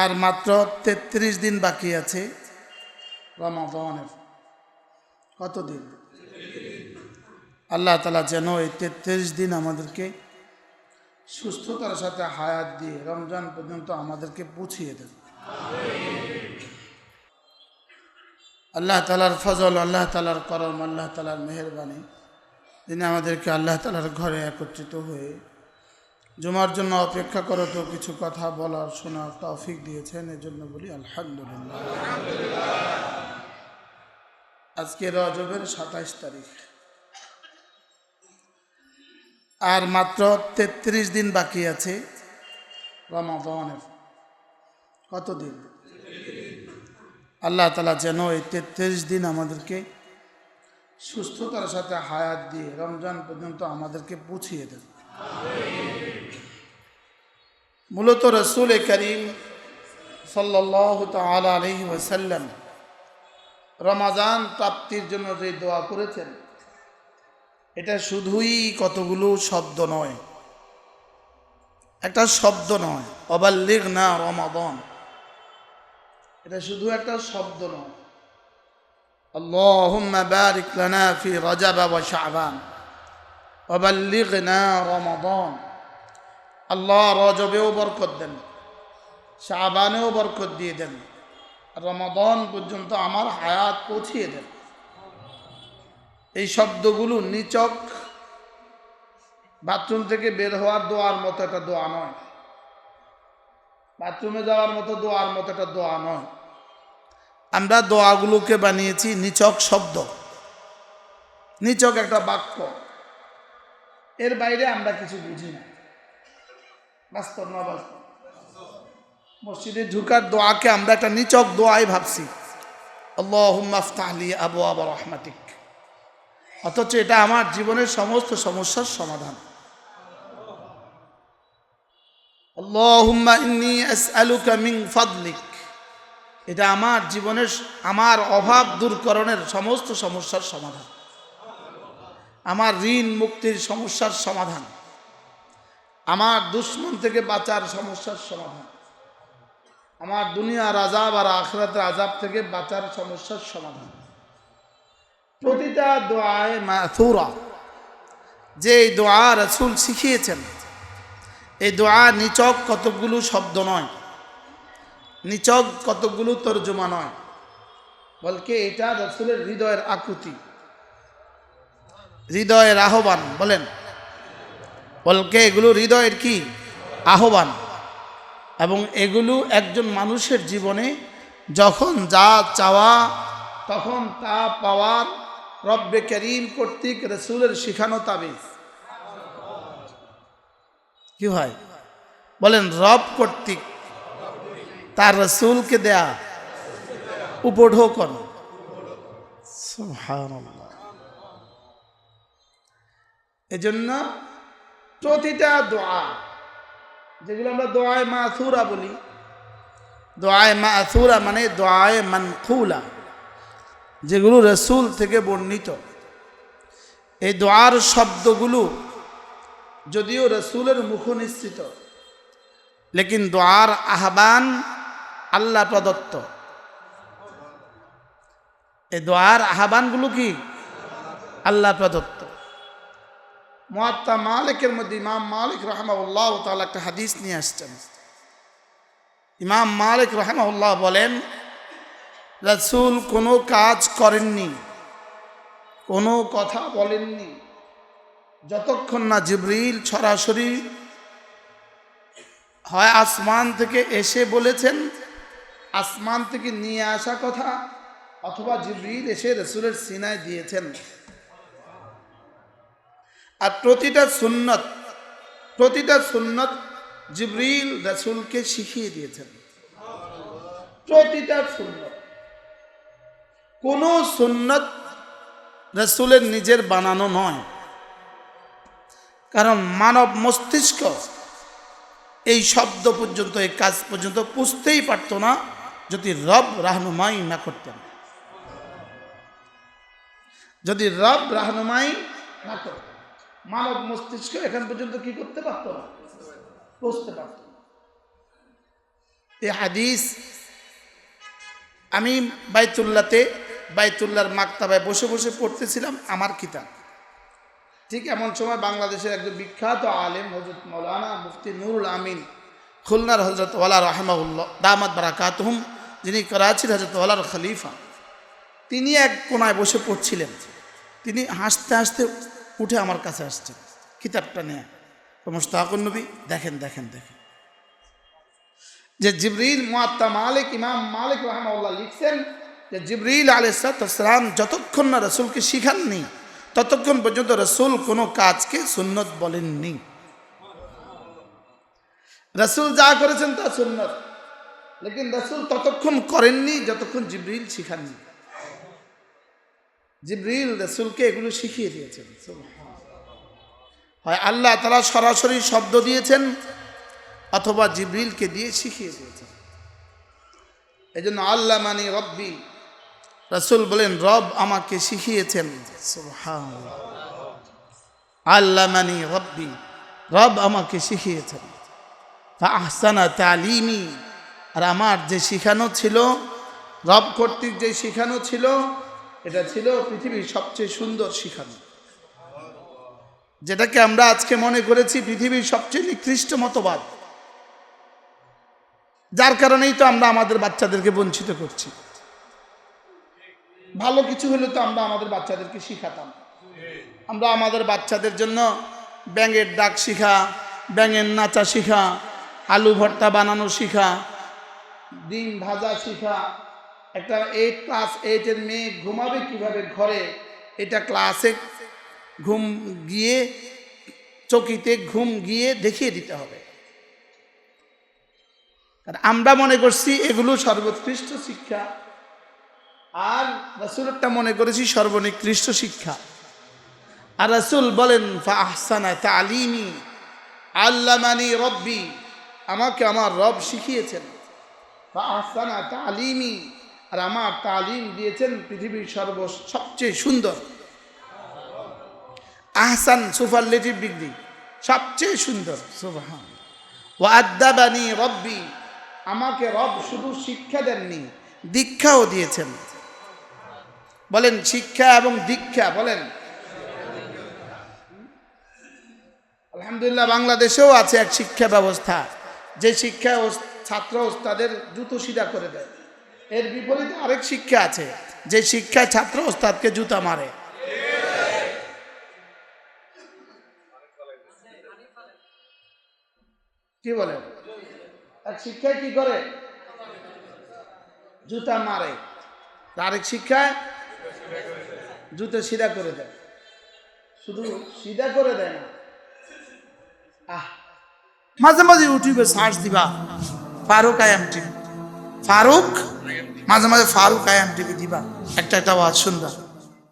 আর মাত্র তেত্রিশ দিন বাকি আছে রমাদানের। কতদিন? আল্লাহ তালা যেন এই তেত্রিশ দিন আমাদেরকে সুস্থতার সাথে হায়াত দিয়ে রমজান পর্যন্ত আমাদেরকে পৌঁছিয়ে দেন। আল্লাহ তালার ফজল, আল্লাহ তালার করম, আল্লাহ তালার মেহরবানি তিনি আমাদেরকে আল্লাহ তালার ঘরে একত্রিত হয়ে জুমার জন্য অপেক্ষা করো তো, কিছু কথা বলার শোনার তৌফিক দিয়েছেন, এজন্য বলি আলহামদুলিল্লাহ। আজকে রজবের সাতাইশ তারিখ। আর মাত্র তেত্রিশ দিন বাকি আছে রমাদানের। কতদিন আল্লাহ তালা যেন এই তেত্রিশ দিন আমাদেরকে সুস্থতার সাথে হায়াত দিয়ে রমজান পর্যন্ত আমাদেরকে পৌঁছিয়ে দেন। মূলত রসুল করিম সাল্লাহ তালা আলহি ওসাল্লাম রমাজান প্রাপ্তির জন্য যে দোয়া করেছেন এটা শুধুই কতগুলো শব্দ নয় একটা শব্দ নয় অবাল্লিগ না রমাদন এটা শুধু একটা শব্দ নয় اللهم بارك لنا في رجب وشعبان وبلغنا رمضان আল্লাহ রজবেও বরকত দেন, শাবানেও বরকত দিয়ে দেন, রমাদন পর্যন্ত আমার হায়াত পৌঁছিয়ে দেন। এই শব্দগুলো নিচক বাথরুম থেকে বের হওয়ার দোয়ার মতো একটা দোয়া নয়। বাথরুমে যাওয়ার মতো দোয়ার মতো একটা দোয়া নয়। আমরা দোয়াগুলোকে বানিয়েছি নিচক শব্দ। নিচক একটা বাক্য। এর বাইরে আমরা কিছু বুঝি না। বাস্তব, না বাস্তব? মসজিদে ঢুকার দোয়াকে আমরা একটা নিচক দোয়াই ভাবছি। আল্লাহ মাফতাহলি আবু আবার রহমাটিক অথচ এটা আমার জীবনের সমস্ত সমস্যার সমাধান। এটা আমার জীবনের, আমার অভাব দূরকরণের সমস্ত সমস্যার সমাধান। আমার ঋণ, মুক্তির সমস্যার সমাধান। আমার দুশ্মন থেকে বাঁচার সমস্যার সমাধান। আমার দুনিয়ার আজাব আর আখরাতের আজাব থেকে বাঁচার সমস্যার সমাধান। প্রতিটা দোয়ায় মাথুরা। যে এই দোয়া রসুল শিখিয়েছেন, এই দোয়া নিচক কতগুলো শব্দ নয়, নিচক কতগুলো তর্জমা নয়, বলকে এটা রসুলের হৃদয়ের আকৃতি, হৃদয়ের আহ্বান, বলেন। বলকে এগুলো হৃদয়ের কি? আহ্বান। এবং এগুলো একজন মানুষের জীবনে যখন যা চাওয়া, তখন তা পাওয়ার রব্বে করিম কর্তৃক রসুলের শিখানো তাবিজ। কি হয়? বলেন, রব কর্তৃক তার রসুলকে দেয়া উপঢৌকন। এজন্য প্রতিটা দোয়া। যেগুলো আমরা দোয়ায় মাথুরা বলি। দোয়ায় মা আসুরা মানে দোয়ায় মানকুলা যেগুলো রসুল থেকে বর্ণিত। এই দোয়ার শব্দগুলো যদিও রসুলের মুখ নিশ্চিত লেকিন দোয়ার আহ্বান আল্লাহ প্রদত্ত। এই দোয়ার আহ্বানগুলো কি? আল্লাহ প্রদত্ত। মোয়াত্তা মালিকের মধ্যে ইমাম মালিক রহমাউল্লাহ তাহলে একটা হাদিস নিয়ে আসছেন। ইমাম মালিক রহমাউল্লাহ বলেন, রসুল কোনো কাজ করেননি, কোনো কথা বলেননি। যতক্ষণ না জিবরিল সরাসরি হয় আসমান থেকে এসে বলেছেন, আসমান থেকে নিয়ে আসা কথা, অথবা জিবরিল এসে রসুলের সিনায় দিয়েছেন। আর প্রতিটা সুন্নত প্রতিটা সুন্নত জিবরিল রসুলকে শিখিয়ে দিয়েছেন। প্রতিটা সুন্নত। কোন সুন্নত রসুলের নিজের বানানো নয়। কারণ মানব মস্তিষ্ক এই শব্দ পর্যন্ত, এই কাজ পর্যন্ত পুষতেই পারত না যদি রব রাহনুমাই না করতেন। যদি রব রাহনুমাই না করতেন। মানব মস্তিষ্ক এখান পর্যন্ত কি করতে পারত? না বুঝতে পারত। এই হাদিস আমি বাইতুল্লাতে, বাইতুল্লার মাকতাবায় বসে বসে পড়তেছিলাম আমার কিতাব। ঠিক এমন সময় বাংলাদেশের একজন বিখ্যাত আলেম হজরত মৌলানা মুফতি নুরুল আমিন, খুলনার হজরত ওয়ালা রহমাউল্লাহ দামাত বারাকাতহুম, যিনি করাচির হজরত ওয়ালার খলিফা, তিনি এক কোনায় বসে পড়ছিলেন। তিনি হাসতে হাসতে উঠে আমার কাছে আসছেন কিতাবটা নিয়ে। নবী, দেখেন দেখেন দেখেন। যে জিবরিল মুআত্তা মালিক, ইমাম মালিক রহমাউল্লাহ লিখছেন যে জিবরিল আলাইসালাম যতক্ষণ না রসুলকে শিখাননি, ততক্ষণ পর্যন্ত রসুল কোনো কাজকে সুন্নত বলেননি। রসুল যা করেছেন তা সুন্নত, লেকিন রসুল ততক্ষণ করেননি যতক্ষণ জিবরিল শিখাননি। জিবরিল রসুলকে এগুলো শিখিয়ে দিয়েছেন। হয় আল্লাহ তারা সরাসরি শব্দ দিয়েছেন অথবা জিবরিলকে দিয়ে শিখিয়ে দিয়েছেন। এই জন্য আল্লাহ মানি রব্বি, রসুল বলেন, রব আমাকে শিখিয়েছেন। আল্লাহ মানি রব্বি, রব আমাকে শিখিয়েছেন। আহসানা তালিমি, আর আমার যে শিখানো ছিল, রব কর্তৃক যে শিখানো ছিল এটা ছিল পৃথিবীর সবচেয়ে সুন্দর শিখানো। যেটাকে আমরা আজকে মনে করেছি পৃথিবীর সবচেয়ে নিকৃষ্ট মতবাদ। যার কারণেই তো আমরা আমাদের বাচ্চাদেরকে বঞ্চিত করছি। ভালো কিছু হলে তো আমরা আমাদের বাচ্চাদেরকে শিখাতাম। আমরা আমাদের বাচ্চাদের জন্য ব্যাঙের ডাক শিখা, ব্যাঙের নাচা শিখা, আলু ভর্তা বানানো শিখা, ডিম ভাজা শিখা একটা এইট ক্লাস এইটের মেয়ে ঘুমাবে কীভাবে ঘরে? এটা ক্লাসে ঘুম গিয়ে চকিতে ঘুম গিয়ে দেখিয়ে দিতে হবে। আর আমরা মনে করছি এগুলো সর্বোৎকৃষ্ট শিক্ষা। আর রাসুলটা মনে করেছি সর্বনিকৃষ্ট শিক্ষা। আর রাসুল বলেন আহসানা তালিমি আল্লামানি রব্বি। আমাকে আমার রব শিখিয়েছেন। আহসানা তালিমি আর আমার তালিম দিয়েছেন পৃথিবীর সর্ব সবচেয়ে সুন্দর। আহসান সুপারলেটিভ ডিগ্রি সবচেয়ে সুন্দর। সুবহান। ও আদাবানি রব্বি আমাকে রব শুধু শিক্ষা দেননি দীক্ষাও দিয়েছেন। বলেন শিক্ষা এবং দীক্ষা বলেন। আলহামদুলিল্লাহ বাংলাদেশেও আছে এক শিক্ষা ব্যবস্থা যে শিক্ষা ছাত্র ওস্তাদের জুতো সিধা করে দেয়। এর বিপরীতে আরেক শিক্ষা আছে, যে শিক্ষায় ছাত্র ওস্তাদকে জুতা মারে। কি বলে? এক শিক্ষায় কি করে? জুতা মারে। আরেক শিক্ষায় জুতো সিধা করে দেয়। শুধু সিধা করে দেয় না। আহ! মাঝে মাঝে ইউটিউবে সার্চ দিবা, ফারুক আয়াম টিভি ফারুক মাঝে মাঝে ফারুক আয়াম টিভি দিবা। একটা একটা আওয়াজ শুনবা।